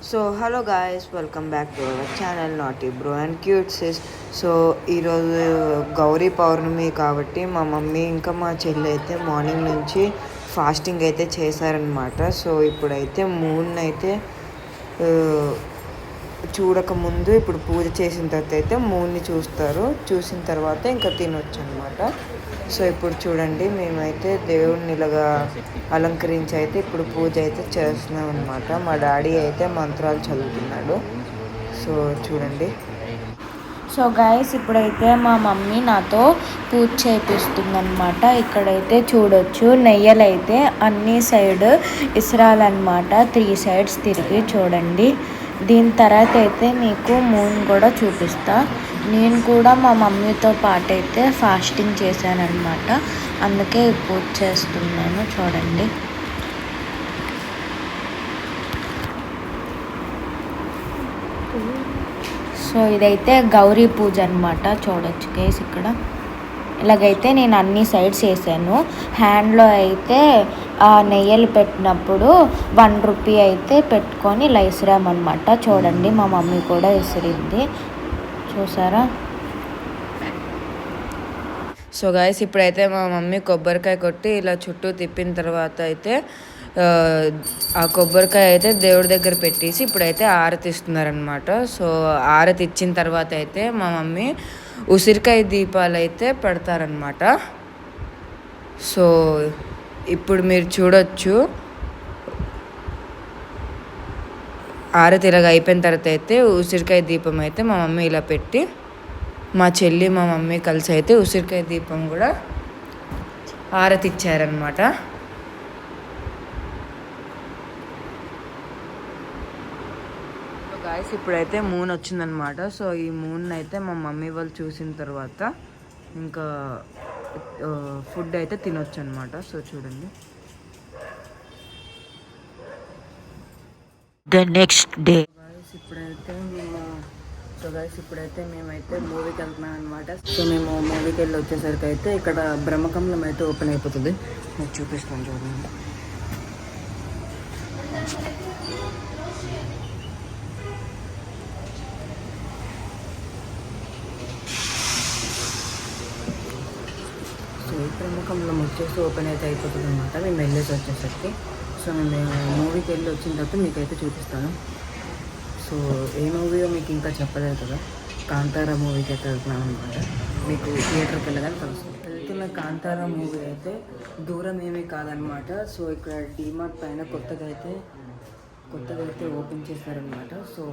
So hello guys welcome back to our channel not bro and cuties so ఈరోజు గౌరీ పౌర్ణమి కాబట్టి మా mummy ఇంకా మా చెల్లి అయితే మార్నింగ్ నుంచి ఫాస్టింగ్ అయితే చేశారనమాట సో ఇప్పుడైతే మూన్ అయితే uh, చూడకముందు ఇప్పుడు పూజ చేసిన తర్వాత అయితే మూన్ని చూస్తారు. చూసిన తర్వాత ఇంకా తినొచ్చు అనమాట సో ఇప్పుడు చూడండి మేమైతే దేవుడిని ఇలాగా అలంకరించి అయితే ఇప్పుడు పూజ అయితే చేస్తున్నాం అనమాట మా డాడీ అయితే మంత్రాలు చదువుతున్నాడు. సో చూడండి. సో గాయస్ ఇప్పుడైతే మా మమ్మీ నాతో పూజ చేపిస్తుందనమాట ఇక్కడైతే చూడొచ్చు నెయ్యలైతే అన్ని సైడ్ ఇసరాలన్నమాట. త్రీ సైడ్స్ తిరిగి చూడండి. దీని తర్వాత అయితే మీకు మూన్ కూడా చూపిస్తా. నేను కూడా మా మమ్మీతో పాటు అయితే ఫాస్టింగ్ చేశానన్నమాట. అందుకే పూజ చేస్తున్నాను చూడండి. సో ఇదైతే గౌరీ పూజ అనమాట చూడొచ్చు కేస్ ఇక్కడ. ఇలాగైతే నేను అన్ని సైడ్స్ వేసాను హ్యాండ్లో అయితే నెయ్యలు పెట్టినప్పుడు వన్ రూపీ అయితే పెట్టుకొని ఇలా ఇసిరామన్నమాట చూడండి మా మమ్మీ కూడా ఇసిరింది చూసారా? సో గాయస్ ఇప్పుడైతే మా మమ్మీ కొబ్బరికాయ కొట్టి ఇలా చుట్టూ తిప్పిన తర్వాత అయితే ఆ, ఆ కొబ్బరికాయ అయితే దేవుడి దగ్గర పెట్టేసి ఇప్పుడైతే ఆరతి ఇస్తున్నారనమాట సో ఆరతి ఇచ్చిన తర్వాత అయితే మా మమ్మీ ఉసిరికాయ దీపాలు అయితే పెడతారనమాట సో ఇప్పుడు మీరు చూడొచ్చు. ఆరతి ఇలాగ అయిపోయిన తర్వాత అయితే ఉసిరికాయ దీపం అయితే మా మమ్మీ ఇలా పెట్టి మా చెల్లి మా మమ్మీ కలిసి అయితే ఉసిరికాయ దీపం కూడా ఆరతి ఇచ్చారనమాట గాయస్ ఇప్పుడైతే మూన్ వచ్చిందనమాట సో ఈ మూన్ అయితే మా మమ్మీ వాళ్ళు చూసిన తర్వాత ఇంకా ఫుడ్ అయితే తినొచ్చు అనమాట సో చూడండి. ద నెక్స్ట్ డే గాయస్ ఇప్పుడైతే మేము సో గాయస్ ఇప్పుడైతే మేమైతే మూవీకి వెళ్తున్నాం అనమాట సో మేము మూవీకి వెళ్ళి వచ్చేసరికి అయితే ఇక్కడ బ్రహ్మకంలం అయితే ఓపెన్ అయిపోతుంది. మీకు చూపిస్తాను చూడండి. ప్రముఖంలో వచ్చేసి ఓపెన్ అయితే అయిపోతుంది అనమాట మేము వెళ్ళేసి వచ్చేసరికి. సో నేను మూవీకి వెళ్ళి వచ్చిన తర్వాత మీకైతే చూపిస్తాను. సో ఏ మూవీయో మీకు ఇంకా చెప్పలేదు కదా? కాంతారా మూవీకి అయితే వెళ్తున్నాం అనమాట మీకు థియేటర్కి వెళ్ళగానే తెలుస్తుంది. వెళ్తున్న కాంతారా మూవీ అయితే దూరం ఏమీ కాదనమాట సో ఇక్కడ డీమార్ట్ పైన కొత్తగా అయితే కొత్తగా అయితే ఓపెన్ చేశారనమాట సో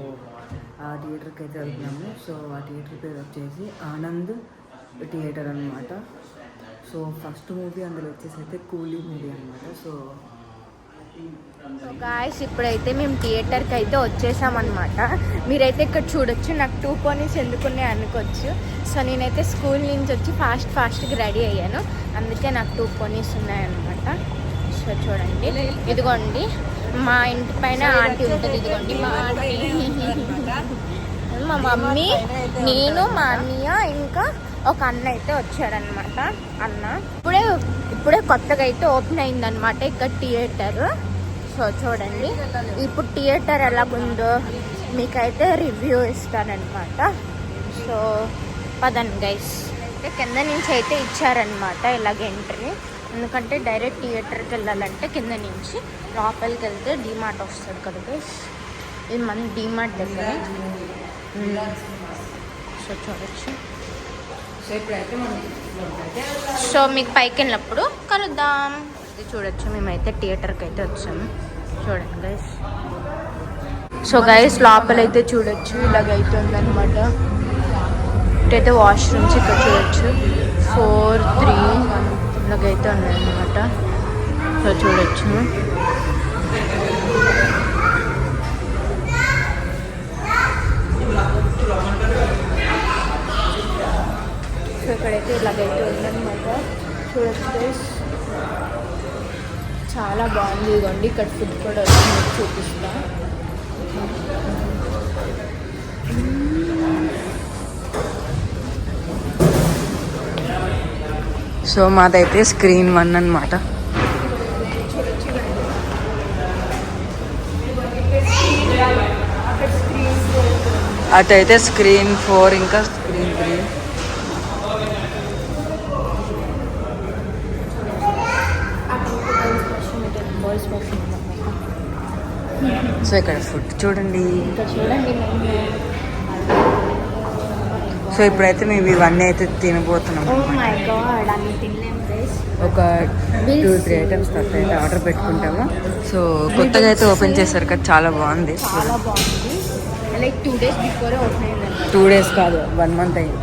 ఆ థియేటర్కి అయితే వెళ్తున్నాము. సో ఆ థియేటర్ పేరు వచ్చేసి ఆనంద్ థియేటర్ అనమాట సో ఫస్ట్ మూవీ అందులో వచ్చేసి అయితే కూలీ మూవీ అనమాట సో సో గాయస్ ఇప్పుడైతే మేము థియేటర్కి అయితే వచ్చేసామన్నమాట. మీరైతే ఇక్కడ చూడొచ్చు. నాకు టూ పోనీస్ ఎందుకున్నాయి అనుకోవచ్చు. సో నేనైతే స్కూల్ నుంచి వచ్చి ఫాస్ట్ ఫాస్ట్గా రెడీ అయ్యాను. అందుకే నాకు టూ పోనీస్ ఉన్నాయన్నమాట. సో చూడండి. ఇదిగోండి. మా ఇంటి పైన ఆంటీ ఉంటుంది. ఇదిగోండి మా ఆంటీ. మా మమ్మీ నేను మా అన్నయ్య ఇంకా ఒక అన్న అయితే వచ్చాడనమాట అన్న. ఇప్పుడే ఇప్పుడే కొత్తగా అయితే ఓపెన్ అయిందనమాట ఇక్కడ థియేటర్. సో చూడండి. ఇప్పుడు థియేటర్ ఎలాగుందో మీకైతే రివ్యూ ఇస్తానమాట సో పదండి గైస్ అయితే కింద నుంచి అయితే ఇచ్చారనమాట ఇలాగ ఎంట్రీ ఎందుకంటే డైరెక్ట్ థియేటర్కి వెళ్ళాలంటే కింద నుంచి లోపలికి వెళ్తే డీమార్ట్ వస్తుంది కదా గైస్ ఇది మన డీమార్ట్ దగ్గర. సో చూడొచ్చు. సో మీకు పైకి వెళ్ళినప్పుడు కలుద్దాం. ఇది చూడొచ్చు మేమైతే థియేటర్కి అయితే వచ్చాము చూడండి గైస్ సో గైస్ లోపలైతే చూడొచ్చు ఇలాగైతే ఉందనమాట ఇటైతే వాష్రూమ్స్ ఇక్కడ చూడొచ్చు. ఫోర్ త్రీ ఇలాగైతే ఉన్నాయన్నమాట. సో చూడొచ్చు సో ఇక్కడైతే ఇలాగైతే ఉందన్నమాట చూడొచ్చు చాలా బాగుంది ఇదిగోండి. ఇక్కడ ఫుడ్ కూడా వచ్చి చూపిస్తా. Hmm. సో మాదైతే స్క్రీన్ వన్ అనమాట అటైతే స్క్రీన్ ఫోర్ ఇంకా screen three boys washroom so ఇక్కడ ఫుడ్ చూడండి. సో ఇప్పుడైతే మేము ఇవన్నీ అయితే తినబోతున్నాం గైస్ ఒక టూ త్రీ ఐటమ్స్ తర్వాత అయితే ఆర్డర్ పెట్టుకుంటాము. సో కొత్తగా అయితే ఓపెన్ చేశారు కదా చాలా బాగుంది. చాలా బాగుంది. లైక్ టూ డేస్ కాదు వన్ మంత్ అయింది?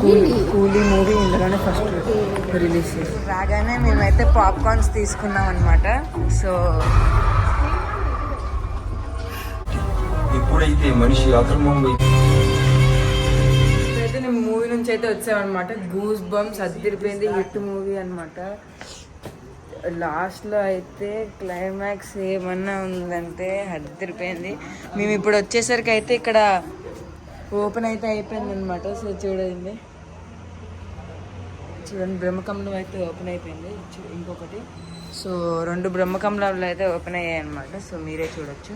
కూలీ మూవీ ఇందులోనే ఫస్ట్ రిలీజ్ చేసి రాగానే మేమైతే పాప్కార్న్స్ తీసుకున్నాం అనమాట సో ఎప్పుడైతే మనిషి అధర్మం అయితే మూవీ నుంచి అయితే వచ్చామన్నమాట. గూస్ బంప్స్ అద్దరిపోయింది హిట్ మూవీ అనమాట లాస్ట్లో అయితే క్లైమాక్స్ ఏమన్నా ఉందంటే అద్దరిపోయింది మేము ఇప్పుడు వచ్చేసరికి అయితే ఇక్కడ ఓపెన్ అయితే అయిపోయింది అనమాట సో చూడండి. చూడండి బ్రహ్మకమలం అయితే ఓపెన్ అయిపోయింది. ఇంకొకటి. సో రెండు బ్రహ్మకమలాలు అయితే ఓపెన్ అయ్యాయి అనమాట సో మీరే చూడొచ్చు.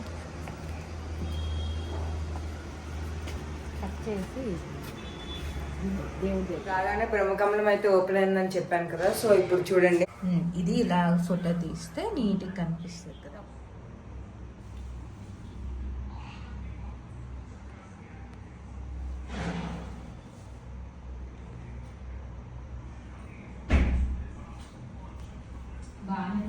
చేసి రాగానే బ్రహ్మకమలం అయితే ఓపెన్ అయిందని చెప్పాను కదా సో ఇప్పుడు చూడండి. ఇది ఇలా ఫోటో తీస్తే నీట్గా కనిపిస్తుంది కదా. బాగానే